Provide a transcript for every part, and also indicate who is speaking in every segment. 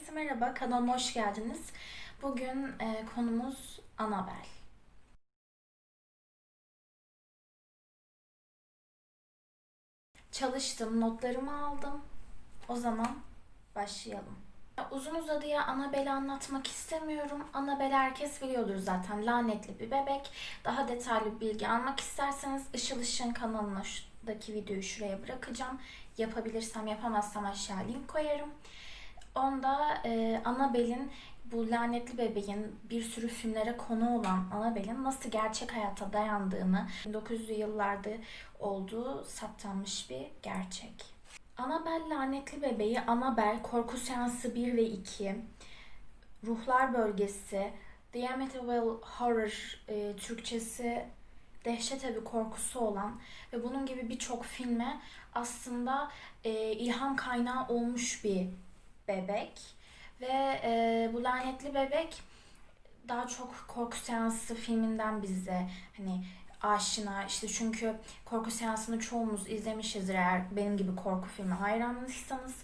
Speaker 1: Herkese merhaba, kanalıma hoş geldiniz. Bugün e, konumuz Anabel. Çalıştım, notlarımı aldım. O zaman başlayalım. Uzun uzadıya Anabel'i anlatmak istemiyorum. Anabel herkes biliyordur zaten. Lanetli bir bebek. Daha detaylı bilgi almak isterseniz Işıl Işık'ın kanalına şuradaki videoyu şuraya bırakacağım. Yapabilirsem yapamazsam aşağı link koyarım. Onda e, Annabelle'in bu lanetli bebeğin bir sürü filmlere konu olan Annabelle'in nasıl gerçek hayata dayandığını 1900'lü yıllarda olduğu saptanmış bir gerçek. Annabelle lanetli bebeği Annabelle korku seansı 1 ve 2 Ruhlar Bölgesi The Amityville Horror e, Türkçesi dehşet evi korkusu olan ve bunun gibi birçok filme aslında e, ilham kaynağı olmuş bir bebek ve e, bu lanetli bebek daha çok korku seansı filminden bize hani aşina işte çünkü korku seansını çoğumuz izlemişizdir eğer benim gibi korku filmi hayranıysanız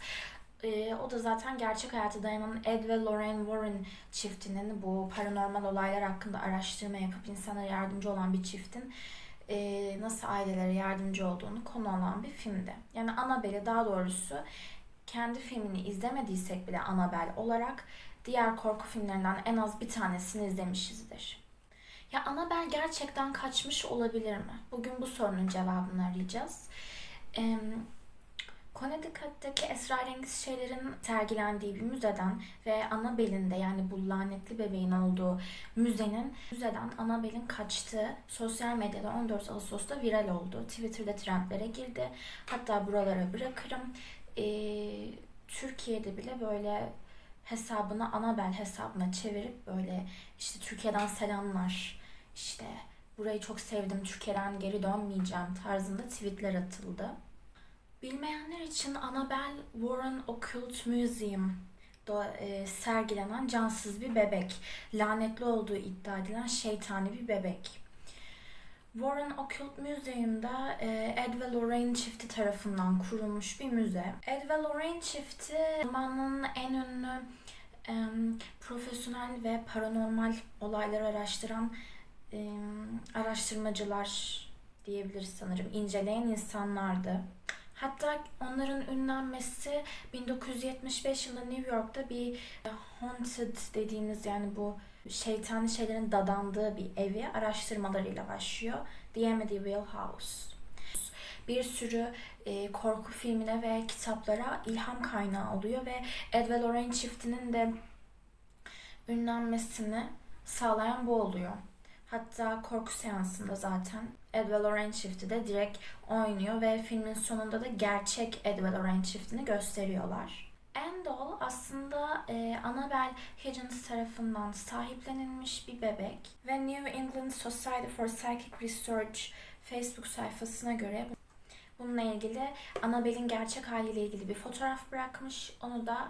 Speaker 1: e, o da zaten gerçek hayata dayanan Ed ve Lorraine Warren çiftinin bu paranormal olaylar hakkında araştırma yapıp insanlara yardımcı olan bir çiftin e, nasıl ailelere yardımcı olduğunu konu alan bir filmdi. Yani Annabelle daha doğrusu kendi filmini izlemediysek bile Annabelle olarak diğer korku filmlerinden en az bir tanesini izlemişizdir. Ya Annabelle gerçekten kaçmış olabilir mi? Bugün bu sorunun cevabını arayacağız. Ee, Connecticut'taki esrarengiz şeylerin sergilendiği bir müzeden ve Annabelle'in de yani bu lanetli bebeğin olduğu müzenin müzeden Annabelle'in kaçtığı sosyal medyada 14 Ağustos'ta viral oldu. Twitter'da trendlere girdi. Hatta buralara bırakırım e, Türkiye'de bile böyle hesabını Anabel hesabına çevirip böyle işte Türkiye'den selamlar işte burayı çok sevdim Türkiye'den geri dönmeyeceğim tarzında tweetler atıldı. Bilmeyenler için Annabelle Warren Occult Museum e, sergilenen cansız bir bebek. Lanetli olduğu iddia edilen şeytani bir bebek. Warren Occult Museum'da e, Ed ve Lorraine çifti tarafından kurulmuş bir müze. Ed ve Lorraine çifti zamanın en ünlü e, profesyonel ve paranormal olayları araştıran e, araştırmacılar diyebiliriz sanırım. inceleyen insanlardı. Hatta onların ünlenmesi 1975 yılında New York'ta bir haunted dediğimiz yani bu şeytani şeylerin dadandığı bir evi araştırmalarıyla başlıyor. The Amityville House. Bir sürü e, korku filmine ve kitaplara ilham kaynağı oluyor ve Ed ve Lorraine çiftinin de ünlenmesini sağlayan bu oluyor. Hatta korku seansında zaten Ed ve Lorraine çifti de direkt oynuyor ve filmin sonunda da gerçek Ed ve Lorraine çiftini gösteriyorlar. Endol aslında e, Annabelle Higgins tarafından sahiplenilmiş bir bebek ve New England Society for Psychic Research Facebook sayfasına göre bununla ilgili Annabelle'in gerçek haliyle ilgili bir fotoğraf bırakmış. Onu da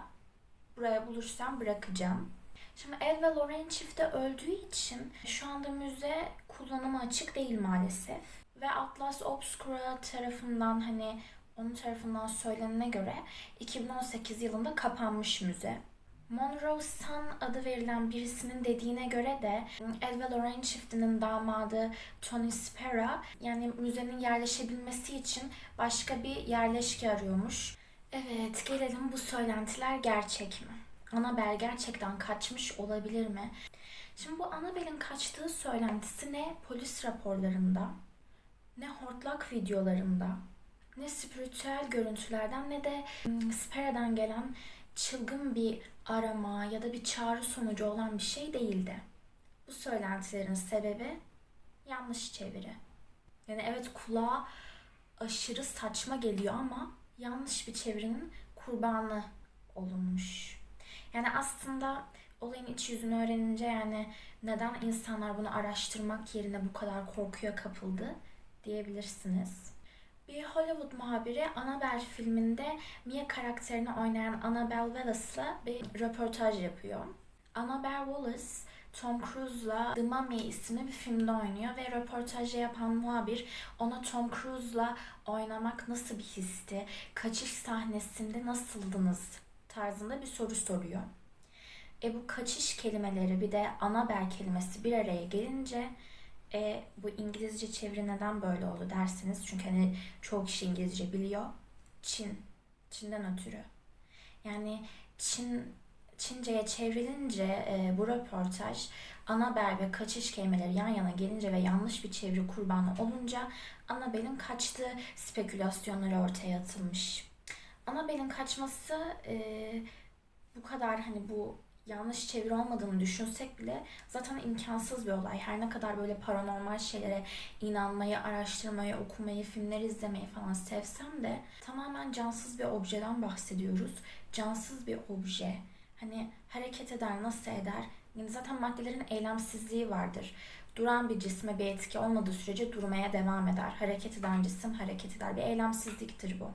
Speaker 1: buraya bulursam bırakacağım. Şimdi Ed ve Lorraine çifti öldüğü için şu anda müze kullanıma açık değil maalesef. Ve Atlas Obscura tarafından hani onun tarafından söylenene göre 2018 yılında kapanmış müze. Monroe Sun adı verilen birisinin dediğine göre de Ed ve Lorraine çiftinin damadı Tony Spera yani müzenin yerleşebilmesi için başka bir yerleşke arıyormuş. Evet gelelim bu söylentiler gerçek mi? Annabelle gerçekten kaçmış olabilir mi? Şimdi bu Annabelle'in kaçtığı söylentisi ne polis raporlarında, ne hortlak videolarında, ne spiritüel görüntülerden ne de hmm, Spera'dan gelen çılgın bir arama ya da bir çağrı sonucu olan bir şey değildi. Bu söylentilerin sebebi yanlış çeviri. Yani evet kulağa aşırı saçma geliyor ama yanlış bir çevirinin kurbanı olunmuş. Yani aslında olayın iç yüzünü öğrenince yani neden insanlar bunu araştırmak yerine bu kadar korkuya kapıldı diyebilirsiniz. Bir Hollywood muhabiri Annabelle filminde Mia karakterini oynayan Annabelle Wallace'la bir röportaj yapıyor. Annabelle Wallace Tom Cruise'la The Mummy isimli bir filmde oynuyor ve röportajı yapan muhabir ona Tom Cruise'la oynamak nasıl bir histi, kaçış sahnesinde nasıldınız tarzında bir soru soruyor. E bu kaçış kelimeleri bir de Anabel kelimesi bir araya gelince e, bu İngilizce çeviri neden böyle oldu dersiniz. Çünkü hani çoğu kişi İngilizce biliyor. Çin. Çin'den ötürü. Yani Çin Çince'ye çevrilince e, bu röportaj Anabel ve kaçış kelimeleri yan yana gelince ve yanlış bir çeviri kurbanı olunca Anabel'in kaçtığı spekülasyonları ortaya atılmış. Anabel'in kaçması e, bu kadar hani bu yanlış çeviri olmadığını düşünsek bile zaten imkansız bir olay. Her ne kadar böyle paranormal şeylere inanmayı, araştırmayı, okumayı, filmleri izlemeyi falan sevsem de tamamen cansız bir objeden bahsediyoruz. Cansız bir obje. Hani hareket eder, nasıl eder? Yani zaten maddelerin eylemsizliği vardır. Duran bir cisme bir etki olmadığı sürece durmaya devam eder. Hareket eden cisim hareket eder. Bir eylemsizliktir bu.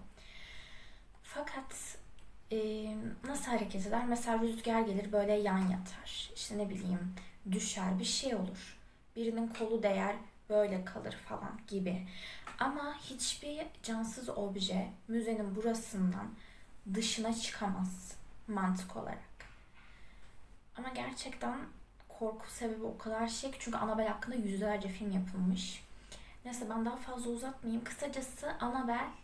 Speaker 1: Fakat e, nasıl hareket eder? Mesela rüzgar gelir böyle yan yatar. İşte ne bileyim düşer bir şey olur. Birinin kolu değer böyle kalır falan gibi. Ama hiçbir cansız obje müzenin burasından dışına çıkamaz mantık olarak. Ama gerçekten korku sebebi o kadar şey ki çünkü Annabelle hakkında yüzlerce film yapılmış. Neyse ben daha fazla uzatmayayım. Kısacası Annabelle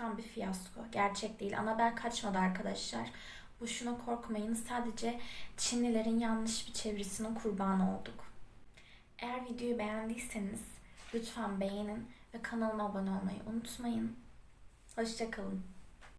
Speaker 1: tam bir fiyasko. Gerçek değil. Annabelle kaçmadı arkadaşlar. Boşuna korkmayın. Sadece Çinlilerin yanlış bir çevirisinin kurbanı olduk. Eğer videoyu beğendiyseniz lütfen beğenin ve kanalıma abone olmayı unutmayın. Hoşçakalın.